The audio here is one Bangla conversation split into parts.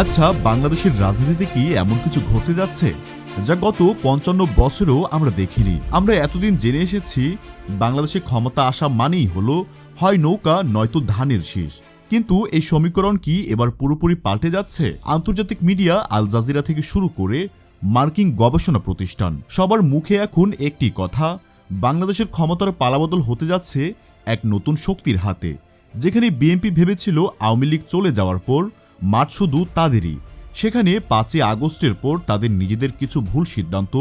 আচ্ছা বাংলাদেশের রাজনীতিতে কি এমন কিছু ঘটতে যাচ্ছে? যা গত পঞ্চান্ন বছরেও আমরা দেখিনি। আমরা এতদিন জেনে এসেছি, বাংলাদেশে ক্ষমতা আসা মানেই হলো, হয় নৌকা, নয়তো ধানের শীষ। কিন্তু এই সমীকরণ কি এবার পুরোপুরি পাল্টে যাচ্ছে? আন্তর্জাতিক মিডিয়া আল জাজিরা থেকে শুরু করে মার্কিন গবেষণা প্রতিষ্ঠান। সবার মুখে এখন একটি কথা, বাংলাদেশের ক্ষমতার পালাবদল হতে যাচ্ছে এক নতুন শক্তির হাতে। যেখানে বিএনপি ভেবেছিল আওয়ামী লীগ চলে যাওয়ার পর মাঠ শুধু তাদেরই। সেখানে পাঁচই আগস্টের পর তাদের নিজেদের কিছু ভুল সিদ্ধান্ত,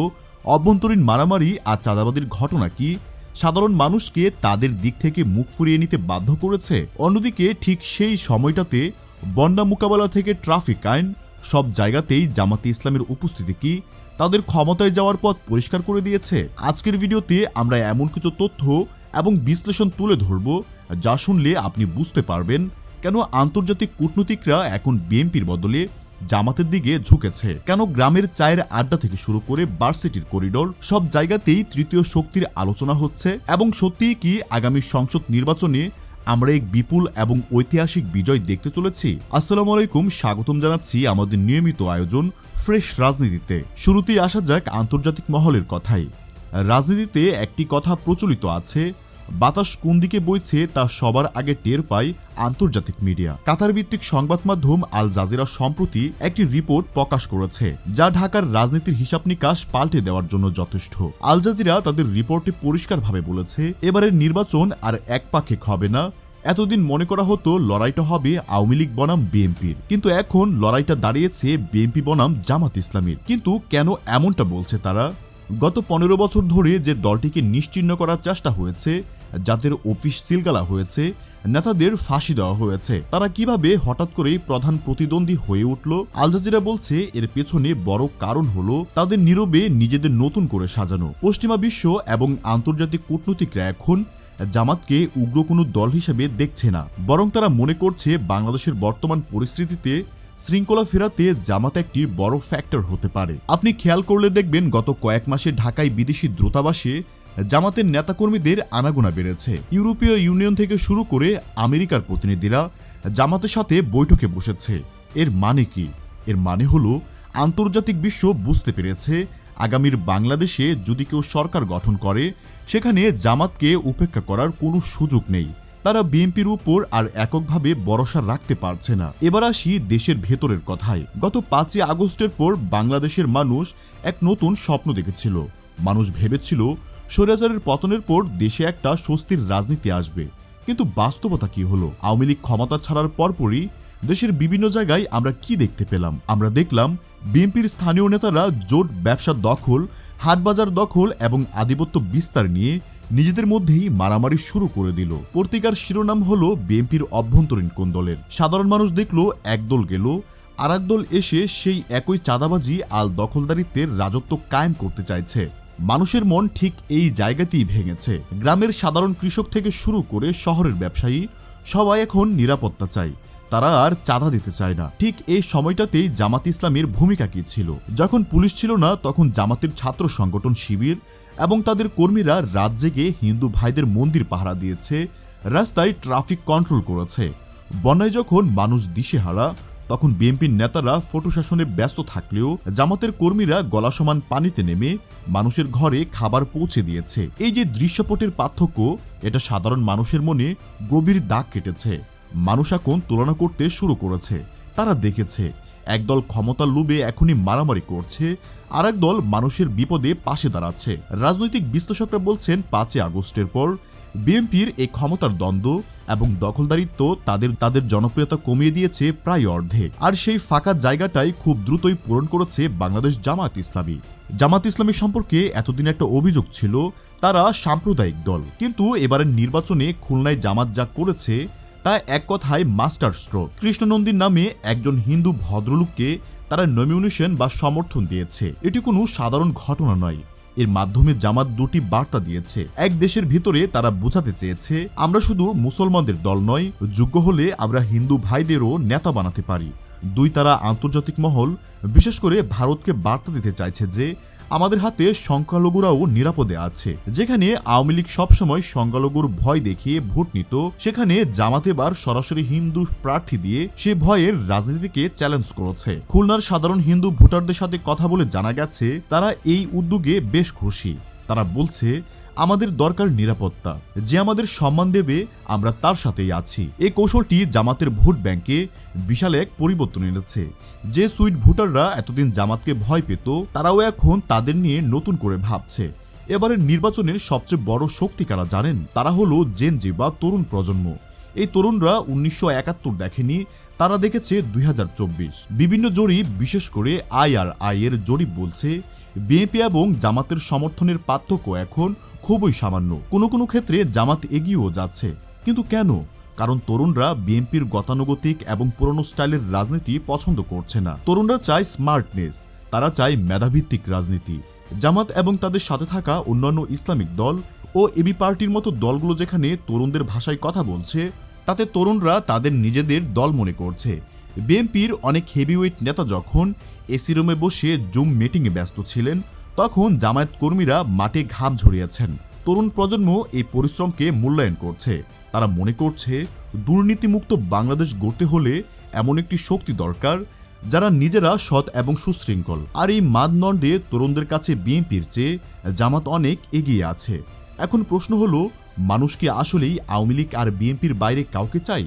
অভ্যন্তরীণ মারামারি আর চাঁদাবাদের ঘটনা কি সাধারণ মানুষকে তাদের দিক থেকে মুখ ফুরিয়ে নিতে বাধ্য করেছে? অন্যদিকে ঠিক সেই সময়টাতে বন্যা মোকাবেলা থেকে ট্রাফিক আইন, সব জায়গাতেই জামাতে ইসলামের উপস্থিতি কি তাদের ক্ষমতায় যাওয়ার পথ পরিষ্কার করে দিয়েছে? আজকের ভিডিওতে আমরা এমন কিছু তথ্য এবং বিশ্লেষণ তুলে ধরব যা শুনলে আপনি বুঝতে পারবেন। কেন আন্তর্জাতিক কূটনীতিকরা এখন বিএনপির বদলে জামাতের দিকে ঝুঁকেছে? কেন গ্রামের চায়ের আড্ডা থেকে শুরু করে ভার্সিটির করিডোর সব জায়গাতেই তৃতীয় শক্তির আলোচনা হচ্ছে? এবং সত্যিই কি আগামী সংসদ নির্বাচনে আমরা এক বিপুল এবং ঐতিহাসিক বিজয় দেখতে চলেছি? আসসালামু আলাইকুম, স্বাগতম জানাচ্ছি আমাদের নিয়মিত আয়োজন ফ্রেশ রাজনীতিতে। শুরুতেই আসা যাক আন্তর্জাতিক মহলের কথাই রাজনীতিতে একটি কথা প্রচলিত আছে বাতাস কোন দিকে বইছে তা সবার আগে টের পায় আন্তর্জাতিক মিডিয়া। কাতার ভিত্তিক সংবাদ মাধ্যম আল জাজিরা সম্প্রতি একটি রিপোর্ট প্রকাশ করেছে, যা ঢাকার রাজনীতির হিসাব নিকাশ পাল্টে দেওয়ার জন্য যথেষ্ট। আল জাজিরা তাদের রিপোর্টে পরিষ্কারভাবে বলেছে, এবারের নির্বাচন আর এক পাক্ষিক হবে না। এতদিন মনে করা হতো লড়াইটা হবে আওয়ামী লীগ বনাম বিএনপির। কিন্তু এখন লড়াইটা দাঁড়িয়েছে বিএনপি বনাম জামাত ইসলামীর। কিন্তু কেন এমনটা বলছে তারা? গত পনেরো বছর ধরে যে দলটিকে নিশ্চিহ্ন করার চেষ্টা হয়েছে, যাদের অফিস সিলগালা হয়েছে, নেতাদের ফাঁসি দেওয়া হয়েছে, তারা কীভাবে হঠাৎ করেই প্রধান প্রতিদ্বন্দ্বী হয়ে উঠল? আল জাজিরা বলছে, এর পেছনে বড় কারণ হলো তাদের নীরবে নিজেদের নতুন করে সাজানো। পশ্চিমা বিশ্ব এবং আন্তর্জাতিক কূটনীতিকরা এখন জামাতকে উগ্র কোনো দল হিসেবে দেখছে না। বরং তারা মনে করছে, বাংলাদেশের বর্তমান পরিস্থিতিতে শৃঙ্খলা ফেরাতে জামাত একটি বড় ফ্যাক্টর হতে পারে। আপনি খেয়াল করলে দেখবেন গত কয়েক মাসে ঢাকায় বিদেশি দূতাবাসে জামাতের নেতাকর্মীদের আনাগোনা বেড়েছে। ইউরোপীয় ইউনিয়ন থেকে শুরু করে আমেরিকার প্রতিনিধিরা জামাতের সাথে বৈঠকে বসেছে। এর মানে কি? এর মানে হলো আন্তর্জাতিক বিশ্ব বুঝতে পেরেছে, আগামীর বাংলাদেশে যদি কেউ সরকার গঠন করে, সেখানে জামাতকে উপেক্ষা করার কোনো সুযোগ নেই। তারা বিএনপির উপর আর এককভাবে ভরসা রাখতে পারছে না। এবার আসি দেশের ভেতরের কথায়। গত পাঁচই আগস্টের পর বাংলাদেশের মানুষ এক নতুন স্বপ্ন দেখেছিল। মানুষ ভেবেছিল স্বৈরাচারের পতনের পর দেশে একটা স্বস্তির রাজনীতি আসবে। কিন্তু বাস্তবতা কি হলো? আওয়ামী লীগ ক্ষমতা ছাড়ার পরপরই দেশের বিভিন্ন জায়গায় আমরা কি দেখতে পেলাম? আমরা দেখলাম, বিএনপির স্থানীয় নেতারা জোট ব্যবসা দখল, হাটবাজার দখল এবং আধিপত্য বিস্তার নিয়ে নিজেদের মধ্যেই মারামারি শুরু করে দিল। পত্রিকার শিরোনাম হলো বিএনপির অভ্যন্তরীণ কোন্দলের সাধারণ মানুষ দেখল, একদল গেল আর দল এসে সেই একই চাঁদাবাজি আল দখলদারিত্বের রাজত্ব কায়েম করতে চাইছে। মানুষের মন ঠিক এই জায়গাতেই ভেঙেছে। গ্রামের সাধারণ কৃষক থেকে শুরু করে শহরের ব্যবসায়ী সবাই এখন নিরাপত্তা চাই তারা আর চাঁদা দিতে চায় না। ঠিক এই সময়টাতেই জামাত ইসলামের ভূমিকা কি ছিল? যখন পুলিশ ছিল না, তখন জামাতের ছাত্র সংগঠন শিবির এবং তাদের কর্মীরা রাত জেগে হিন্দু ভাইদের মন্দির পাহারা দিয়েছে, রাস্তায় ট্রাফিক কন্ট্রোল করেছে। বন্যায় যখন মানুষ দিশেহারা, তখন বিএনপির নেতারা ফটো শাসনে ব্যস্ত থাকলেও জামাতের কর্মীরা গলা সমান পানিতে নেমে মানুষের ঘরে খাবার পৌঁছে দিয়েছে। এই যে দৃশ্যপটের পার্থক্য, এটা সাধারণ মানুষের মনে গভীর দাগ কেটেছে। মানুষ এখন তুলনা করতে শুরু করেছে। তারা দেখেছে, একদল ক্ষমতার লোভে এখনই মারামারি করছে আর দল মানুষের বিপদে পাশে দাঁড়াচ্ছে। রাজনৈতিক বিশ্লেষকরা বলছেন, পাঁচই আগস্টের পর বিএনপির এই ক্ষমতার দ্বন্দ্ব এবং দখলদারিত্ব তাদের তাদের জনপ্রিয়তা কমিয়ে দিয়েছে প্রায় অর্ধেক। আর সেই ফাঁকা জায়গাটাই খুব দ্রুতই পূরণ করেছে বাংলাদেশ জামাত ইসলামী। জামাত ইসলামী সম্পর্কে এতদিন একটা অভিযোগ ছিল, তারা সাম্প্রদায়িক দল। কিন্তু এবারের নির্বাচনে খুলনায় জামাত যা করেছে তা এক কথায় মাস্টার স্ট্রোক। কৃষ্ণনন্দীর নামে একজন হিন্দু ভদ্রলোককে তারা নমিনেশন বা সমর্থন দিয়েছে। এটি কোনো সাধারণ ঘটনা নয়। এর মাধ্যমে জামাত দুটি বার্তা দিয়েছে। এক দেশের ভিতরে তারা বোঝাতে চেয়েছে, আমরা শুধু মুসলমানদের দল নয়, যোগ্য হলে আমরা হিন্দু ভাইদেরও নেতা বানাতে পারি। দুই তারা আন্তর্জাতিক মহল বিশেষ করে ভারতকে বার্তা দিতে চাইছে যে আমাদের হাতে সংখ্যালঘুরাও নিরাপদে আছে। যেখানে আওয়ামী লীগ সবসময় সংখ্যালঘুর ভয় দেখিয়ে ভোট নিত, সেখানে জামাত এবার সরাসরি হিন্দু প্রার্থী দিয়ে সে ভয়ের রাজনীতিকে চ্যালেঞ্জ করেছে। খুলনার সাধারণ হিন্দু ভোটারদের সাথে কথা বলে জানা গেছে, তারা এই উদ্যোগে বেশ খুশি। তারা বলছে, আমাদের দরকার নিরাপত্তা। যে আমাদের সম্মান দেবে, আমরা তার সাথেই আছি। এই কৌশলটি জামাতের ভোট ব্যাংকে বিশাল এক পরিবর্তন এনেছে। যে সুইট ভোটাররা এতদিন জামাতকে ভয় পেত, তারাও এখন তাদের নিয়ে নতুন করে ভাবছে। এবারের নির্বাচনের সবচেয়ে বড় শক্তি কারা জানেন? তারা হলো জেনজি বা তরুণ প্রজন্ম। এই তরুণরা উনিশশো একাত্তর দেখেনি, তারা দেখেছে দুই হাজার চব্বিশ। বিভিন্ন জরিপ, বিশেষ করে আই আর এর জরিপ বলছে বিএনপি এবং জামাতের সমর্থনের পার্থক্য এখন খুবই সামান্য। কোনো কোনো ক্ষেত্রে জামাত এগিয়েও যাচ্ছে। কিন্তু কেন? কারণ তরুণরা বিএনপির গতানুগতিক এবং পুরনো স্টাইলের রাজনীতি পছন্দ করছে না। তরুণরা চায় স্মার্টনেস, তারা চায় মেধাভিত্তিক রাজনীতি। জামাত এবং তাদের সাথে থাকা অন্যান্য ইসলামিক দল ও এবি পার্টির মতো দলগুলো যেখানে তরুণদের ভাষায় কথা বলছে, তাতে তরুণরা তাদের নিজেদের দল মনে করছে। বিএনপির অনেক হেভিওয়েট নেতা যখন এসি রুমে বসে জুম মিটিংয়ে ব্যস্ত ছিলেন, তখন জামায়াত কর্মীরা মাঠে ঘাম ঝরিয়েছেন। তরুণ প্রজন্ম এই পরিশ্রমকে মূল্যায়ন করছে। তারা মনে করছে, দুর্নীতিমুক্ত বাংলাদেশ গড়তে হলে এমন একটি শক্তি দরকার, যারা নিজেরা সৎ এবং সুশৃঙ্খল। আর এই মানদণ্ডে তরুণদের কাছে বিএনপির চেয়ে জামাত অনেক এগিয়ে আছে। এখন প্রশ্ন হলো, মানুষ কি আসলেই আওয়ামী লীগ আর বিএনপির বাইরে কাউকে চাই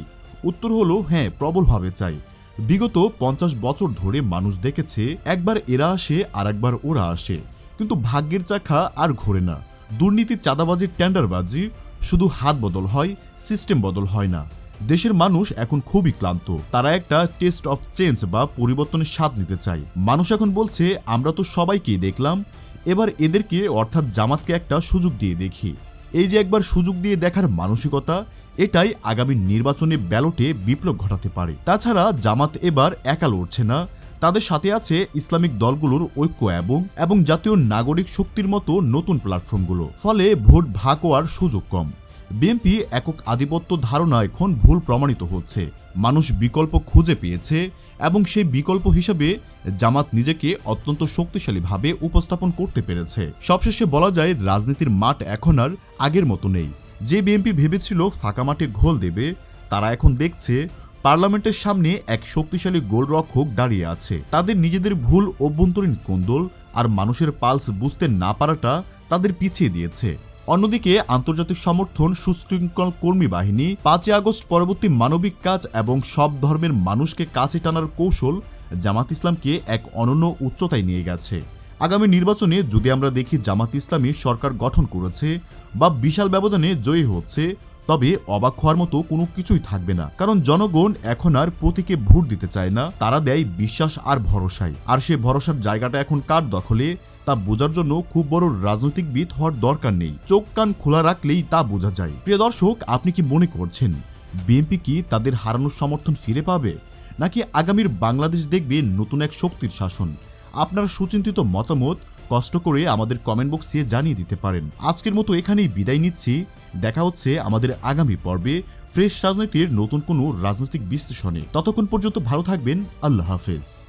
উত্তর হলো হ্যাঁ প্রবলভাবে চাই বিগত পঞ্চাশ বছর ধরে মানুষ দেখেছে, একবার এরা আসে আর একবার ওরা আসে। কিন্তু ভাগ্যের চাকা আর ঘোরে না। দুর্নীতি চাঁদাবাজির টেন্ডারবাজি, শুধু হাত বদল হয়, সিস্টেম বদল হয় না। দেশের মানুষ এখন খুবই ক্লান্ত। তারা একটা টেস্ট অফ চেঞ্জ বা পরিবর্তনের স্বাদ নিতে চায়। মানুষ এখন বলছে, আমরা তো সবাইকেই দেখলাম। এবার এদেরকে অর্থাৎ জামাতকে একটা সুযোগ দিয়ে দেখি। এই যে একবার সুযোগ দিয়ে দেখার মানসিকতা, এটাই আগামী নির্বাচনে ব্যালটে বিপ্লব ঘটাতে পারে। তাছাড়া জামাত এবার একা লড়ছে না। তাদের সাথে আছে ইসলামিক দলগুলোর ঐক্য এবং এবং জাতীয় নাগরিক শক্তির মতো নতুন প্ল্যাটফর্মগুলো ফলে ভোট ভাগ হওয়ার সুযোগ কম। বিএনপি একক আধিপত্য ধারণা এখন ভুল প্রমাণিত হচ্ছে। মানুষ বিকল্প খুঁজে পেয়েছে এবং সেই বিকল্প হিসেবে জামাত নিজেকে অত্যন্ত শক্তিশালীভাবে উপস্থাপন করতে পেরেছে। সবশেষে বলা যায়, রাজনীতির মাঠ এখন আর আগের মতো নেই। যে বিএনপি ভেবেছিল ফাঁকা মাঠে ঘোল দেবে, তারা এখন দেখছে পার্লামেন্টের সামনে এক শক্তিশালী গোলরক্ষক দাঁড়িয়ে আছে। তাদের নিজেদের ভুল অভ্যন্তরীণ কোন্দল আর মানুষের পালস বুঝতে না পারাটা তাদের পিছিয়ে দিয়েছে। অন্যদিকে আন্তর্জাতিক সমর্থন, সুশৃঙ্খল কর্মী বাহিনী, পাঁচই আগস্ট পরবর্তী মানবিক কাজ এবং সব ধর্মের মানুষকে কাছে টানার কৌশল জামাত ইসলামকে এক অনন্য উচ্চতায় নিয়ে গেছে। আগামী নির্বাচনে যদি আমরা দেখি জামাত ইসলামী সরকার গঠন করেছে বা বিশাল ব্যবধানে জয়ী হচ্ছে তবে অবাক হওয়ার মতো কোনো কিছুই থাকবে না। কারণ জনগণ এখন আর প্রতীকে ভোট দিতে চায় না, তারা দেয় বিশ্বাস আর ভরসায় আর সে ভরসার জায়গাটা এখন কার দখলে, তা বোঝার জন্য খুব বড় রাজনৈতিকবিদ হওয়ার দরকার নেই। চোখ কান খোলা রাখলেই তা বোঝা যায়। প্রিয় দর্শক, আপনি কি মনে করছেন, বিএনপি কি তাদের হারানোর সমর্থন ফিরে পাবে? নাকি আগামীর বাংলাদেশ দেখবে নতুন এক শক্তির শাসন? আপনার সুচিন্তিত মতামত কষ্ট করে আমাদের কমেন্ট বক্সে জানিয়ে দিতে পারেন। আজকের মতো এখানেই বিদায় নিচ্ছি। দেখা হচ্ছে আমাদের আগামী পর্বে ফ্রেশ রাজনীতির নতুন কোনো রাজনৈতিক বিশ্লেষণে। ততক্ষণ পর্যন্ত ভালো থাকবেন। আল্লাহ হাফেজ।